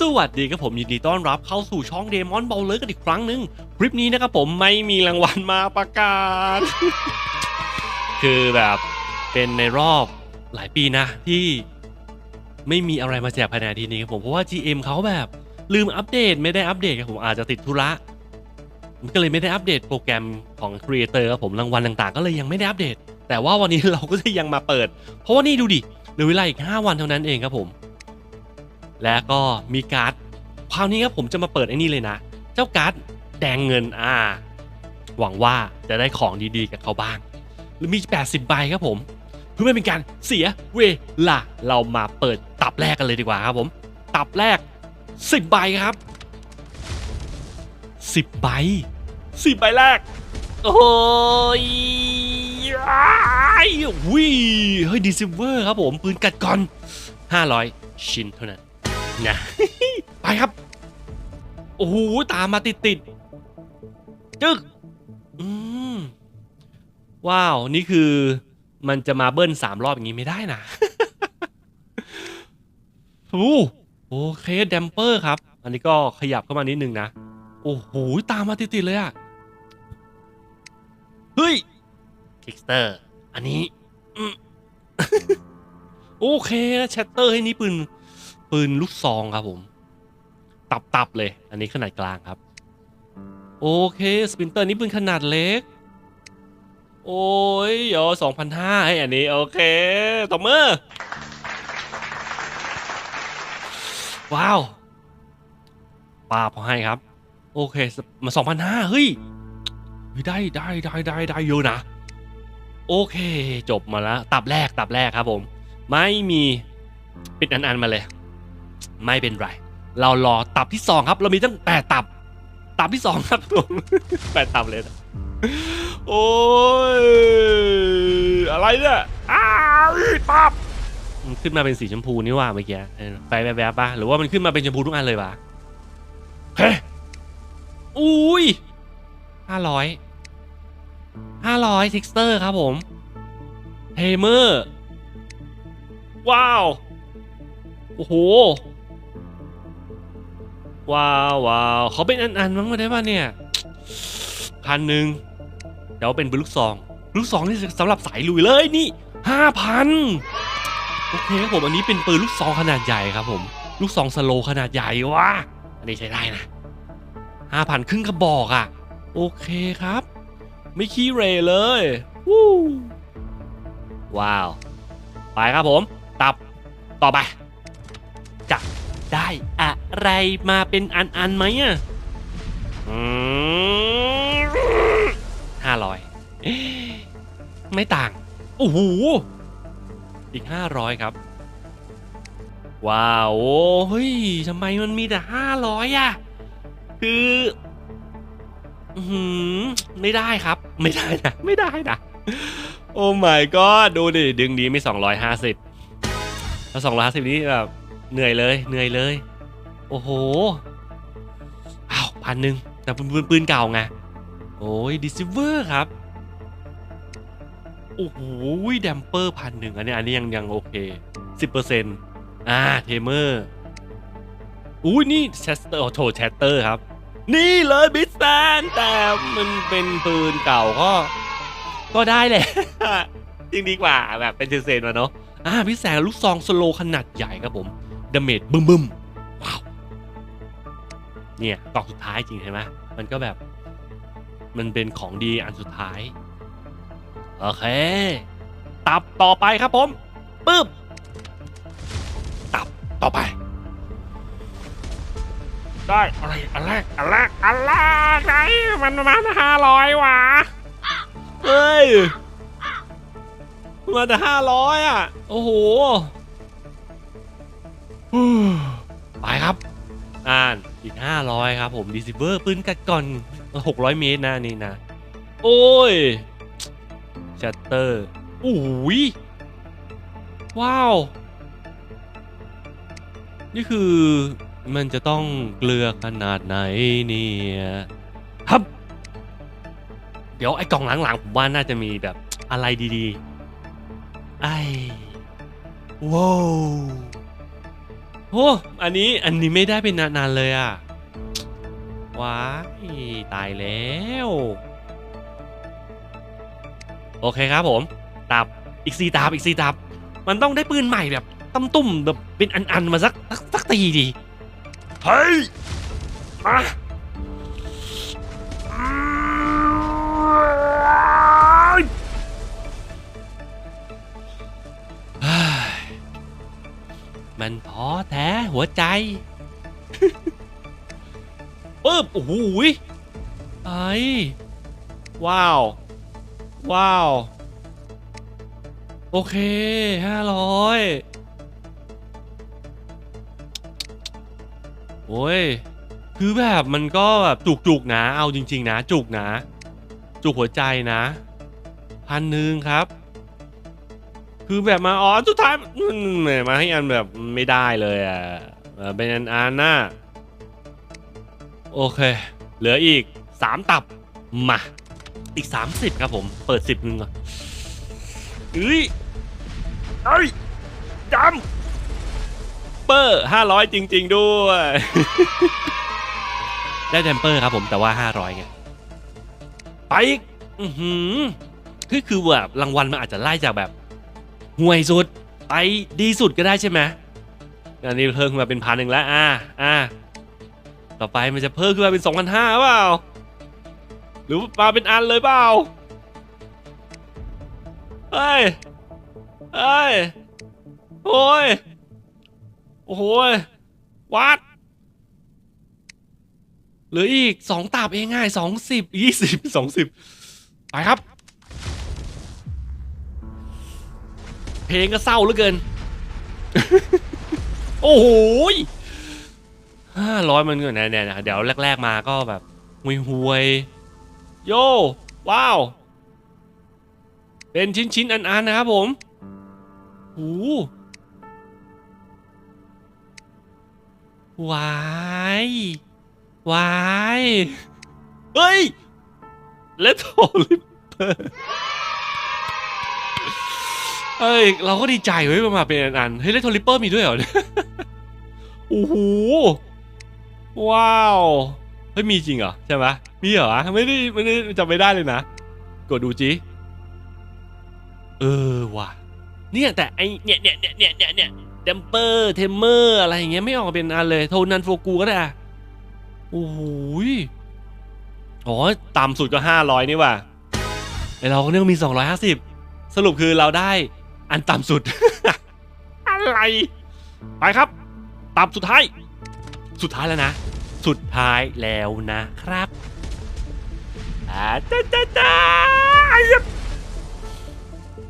สวัสดีครับผมยินดีต้อนรับเข้าสู่ช่องเดมอนบอลเลยกันอีกครั้งหนึ่งคลิปนี้นะครับผมไม่มีรางวัลมาประกาศ คือแบบเป็นในรอบหลายปีนะที่ไม่มีอะไรมาแจกภายในทีนี้ครับผมเพราะว่า GM เขาแบบลืมอัปเดตไม่ได้อัปเดตครับผมอาจจะติดธุระมันก็เลยไม่ได้อัปเดตโปรแกรมของ Creator ครับผมรางวัลต่างๆ ก็เลยยังไม่ได้อัปเดต แต่ว่าวันนี้เราก็จะยังมาเปิด เพราะว่านี่ดูดิเหลือเวลาอีก 5 วันเท่านั้นเองครับผม และก็มีการ์ดคราวนี้ครับผมจะมาเปิดไอ้นี่เลยนะ เจ้าการ์ดแดงเงินอ่า หวังว่าจะได้ของดีๆกับเขาบ้าง หรือมี 80 ใบครับผม เพื่อไม่เป็นการเสียเวลาเรามาเปิดตับแรกกันเลยดีกว่าครับผม ตับแรก 10 ใบครับ 10 ใบ 10 ใบแรก โอ้ยอ้ยวิเฮ้ยดีซิเวอร์ครับผม ปืนกัดก่อน 500 ชิ้นเท่านั้น นะไปครับ โอ้โหตามมาติดติดๆจึกอืมว้าว นี่คือมันจะมาเบิ้ลสามรอบอย่างนี้ไม่ได้นะโอ้โอเคแดมเปอร์ครับ อันนี้ก็ขยับเข้ามานิดนึงนะ โอ้โห ตามมาติดๆเลยอะเฮ้ยคิกสเตอร์ อันนี้อืมโอเค แชตเตอร์ให้นี้ปืน ปืนลูกซองครับผมตับตับๆเลย อันนี้ขนาดกลางครับ โอเคสปินเตอร์นี่ปืนขนาดเล็ก โอ้ยเดี๋ยวสองพันห้าให้อันนี้โอเคตบมือว้าวป้าพอให้ครับ โอเคมาสองพันห้าเฮ้ยเฮ้ยได้ได้ได้ได้ได้เยอะนะ โอเค จบมาแล้ว ตับแรกตับแรกครับผม ไม่มี ปิดอันๆมาเลย ไม่เป็นไร เรารอตับที่สองครับ เรามีตั้งแปดตับ ตับที่สองครับผมแปดตับเลยนะโอ้ยอะไรเนี่ยอ้าวตับมันขึ้นมาเป็นสีชมพูนี่ว่าเมื่อกี้ไปแบบๆป่ะหรือว่ามันขึ้นมาเป็นชมพูทุกอันเลยวะเฮ้ยอุ้ยห้าร้อยห้าร้อยทิกสเตอร์ครับผมเฮเมอร์ ว้าว โอ้โห ว้าวว้าวเขาเป็นอันๆมั้งไมาได้ป่ะเนี่ยพันหนึ่งเดี๋ยวเป็นปืนลูกซองลูกซองนี่สำหรับสายลุยเลยนี่ห้าพันโอเคครับผมอันนี้เป็นปืนลูกซองขนาดใหญ่ครับผมลูกซองสโลขนาดใหญ่ว้าอันนี้ใช้ได้นะห้าพันครึ่งกระบอกอะ่ะ โอเคครับ ไม่ขี้เรเลยวู้ว้าว ไปครับผม ตับต่อไปจะได้ อะไรมาเป็นอันๆไหมอะห้าร้อยไม่ต่าง โอ้โห อีกห้าร้อยครับ ว้าว เฮ้ยทำไมมันมีแต่ห้าร้อยอะ คืออือหือไม่ได้ครับ ไม่ได้นะ ไม่ได้นะ โอ้ my god ดูดิ ดึงดีไม่สองร้อยห้าสิบแล้วสองร้อยห้าสิบนี้แบบเหนื่อยเลย เหนื่อยเลย โอ้โหอ้าวพันหนึ่งแต่เป็นปืนปืนเก่าไง โอ้ยดิซิเวอร์ครับ โอ้โหแดมเปอร์พันหนึ่งอันนี้อันนี้ยังยังโอเคสิบเปอร์เซ็นต์อ่าเทเมอร์อุ้ยนี่แชสเตอร์โอ้โถแชสเตอร์ครับ นี่เลยบิสแตนแต่มันเป็นปืนเก่าก็ก็ได้แหละจริงดีกว่าแบบเป็นเซนๆมาเนาะอ่าพี่แสงลูกซองสโลขนาดใหญ่ครับผมดาเมจบึ้มบึมว้าว เนี่ยกล่องสุดท้ายจริงใช่ไหมมันก็แบบ มันเป็นของดีอันสุดท้าย โอเค ตับต่อไปครับผมปึ๊บตับต่อไป ได้อะไรอันแรกอันแรกอันแรกไหนมันประมาณห้าร้อยว่ะเฮ้ยมาแต่ห้าร้อยอะ โอ้โห 500 ครับผมดีซิเวอร์ปืนกัดก่อน 600 เมตรนะนี่นะ โอ้ยชัตเตอร์อุ้ยว้าว นี่คือมันจะต้องเกลือขนาดไหนเนี่ยครับ เดี๋ยวไอ้กล่องหลังๆผมว่าน่าจะมีแบบอะไรดีๆ ไอ้ว้าวโอ้อันนี้อันนี้ไม่ได้เป็นนานๆเลยอะ ว้ายตายแล้ว โอเคครับผมตับอีกสี่ตับอีกสี่ตับ มันต้องได้ปืนใหม่แบบตั้มตุ้มแบบเป็นอัน ๆ มาสักสักสักตีดีเฮ้ยมาเฮ้ยมันท้อแท้หัวใจ ปึ๊บโอ้โหยไอ้ว้าว ว้าว โอเคห้าร้อยโอ้ย คือแบบมันก็แบบจุกๆนะ เอาจริง ๆ นะ จุกนะ จุกหัวใจนะ พันหนึ่งครับ คือแบบมาอ๋อสุดท้ายมันแหมมาให้อันแบบไม่ได้เลยอะเออเป็นอันอันน่ะ โอเค เหลืออีก 3 ตับ มา อีก 30 ครับผม เปิด 10นึงก่อนเอ้ยเอ้ยจำเปอร์500 จริง ๆ ด้วย ได้แดมเปอร์ครับผมแต่ว่า 500ไงไปอีกอือหือคือคือแบบรางวัลมันอาจจะไล่จากแบบห่วยสุดไปดีสุดก็ได้ใช่ไหมอันนี้เพิ่มขึ้นมาเป็นพันหนึ่งแล้ว อ่า อ่า ต่อไปมันจะเพิ่มขึ้นมาเป็น 2,500เปล่า หรือมาเป็นอันเลยเปล่า เฮ้ย เฮ้ย โอ้ย โอ้โหยวัดหลืออีกสองตาบเองง่ายสองสิบยี่สิบสองสิบไปครับ เพลงก็เศร้าเหลือเกิน โอ้โห ห้าร้อยมันเงินแน่ๆนะเดี๋ยวแรก ๆ มาก็แบบห่วยห่วยโยว้าว เป็นชิ้นๆอันๆนะครับผมหูวายวายเฮ้ยเลตโทลิปเปอร์เฮ้ยเราก็ดีใจเว้ยมันมาเป็นอันๆเฮ้ยเลตโทลิปเปอร์มีด้วยเหรอเนี่ยโอ้โห ว้าวเฮ้ยมีจริงเหรอใช่ไหมมีเหรอไม่ได้ไม่ได้จำไม่ได้เลยนะ กดดูจิเออว่ะเนี่ยแต่ไอเนี่ยเนี่ยเนี่ยเนี่ยเนี่ยเนี่ยเดมเปอร์เทมเมอร์อะไรอย่างเงี้ยไม่ออกมาเป็นอันเลย โทนันโฟกูก็ได้อะโอ้โหอ๋อต่ำสุดก็ห้าร้อยนี่ว่ะไอเราก็เนี่ยมีสองร้อยห้าสิบสรุปคือเราได้อันต่ำสุด อะไร ไปครับ ต่ำสุดท้าย สุดท้ายแล้วนะ สุดท้ายแล้วนะครับอ่าจ้าจ้าจ้า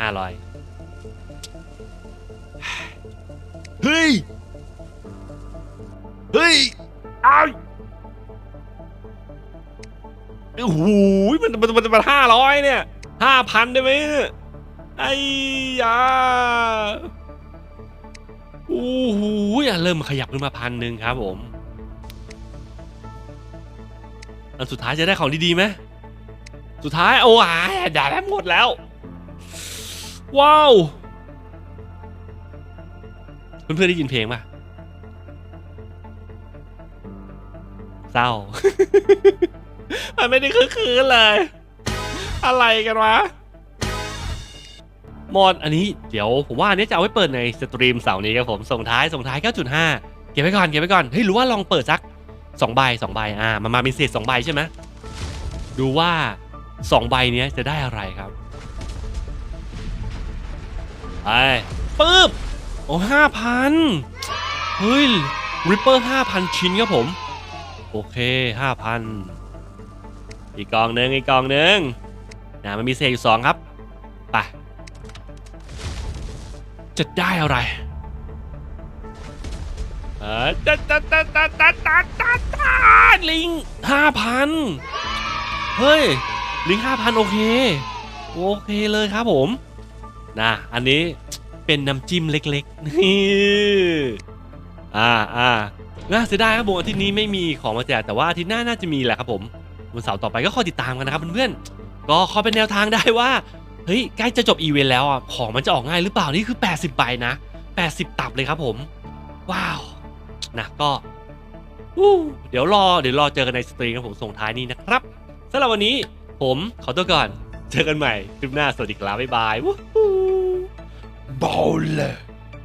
ห้าร้อยเฮ้ย เฮ้ยอ้าวโอ้โหมันมันมันมันห้าร้อยเนี่ยห้าพันได้ไหมเนี่ยไอ้ยาโอ้โหเริ่มขยับขึ้นมาพันหนึ่งครับผม อันสุดท้ายจะได้ของดีๆไหมสุดท้ายโอ้ยด่าได้หมดแล้ว ว้าว เพื่อนๆได้ยินเพลงป่ะเศร้า มันไม่ได้คือคืนเลย อะไรกันวะ หมดอันนี้เดี๋ยวผมว่าอันนี้จะเอาไว้เปิดในสตรีมเสาร์นี้ครับผมส่งท้ายส่งท้าย 9.5 เก็บไว้ก่อนเก็บไว้ก่อนเฮ้ยหรือว่าลองเปิดสักสองใบสองใบอ่ามันมาเป็นเศษสองใบใช่ไหมดูว่าสองใบเนี้ยจะได้อะไรครับไปปึ๊บโอ้ห้าพันเฮ้ยริปเปอร์ห้าพันชิ้นครับผม โอเคห้าพันอีกกองหนึ่งอีกกองหนึ่งนะมันมีเศษอยู่สองครับ จะได้อะไรเออตัดตัดตัดตัดตัดตัดตัดตัดลิงห้าพันเฮ้ย ลิงห้าพันโอเค โอเคเลยครับผมนะอันนี้เป็นน้ำจิ้มเล็กๆนี่อ่าอ่าน่าเสียดายครับผมอาทิตย์นี้ไม่มีของมาแจกแต่ว่าอาทิตย์หน้าน่าจะมีแหละครับผมวันเสาร์ต่อไปก็คอยติดตามกันนะครับเพื่อนๆก็ขอเป็นแนวทางได้ว่า เฮ้ยใกล้จะจบอีเวนต์แล้วอะของมันจะออกง่ายหรือเปล่านี่คือ 80ใบนะ 80 ตับเลยครับผม ว้าวนะก็เดี๋ยวรอเดี๋ยวรอเจอกันในสตรีมครับผมส่งท้ายนี้นะครับสำหรับวันนี้ผมขอตัวก่อน เจอกันใหม่คลิปหน้าสวัสดีครับบ๊ายบายวู้ฮู้บอลเลย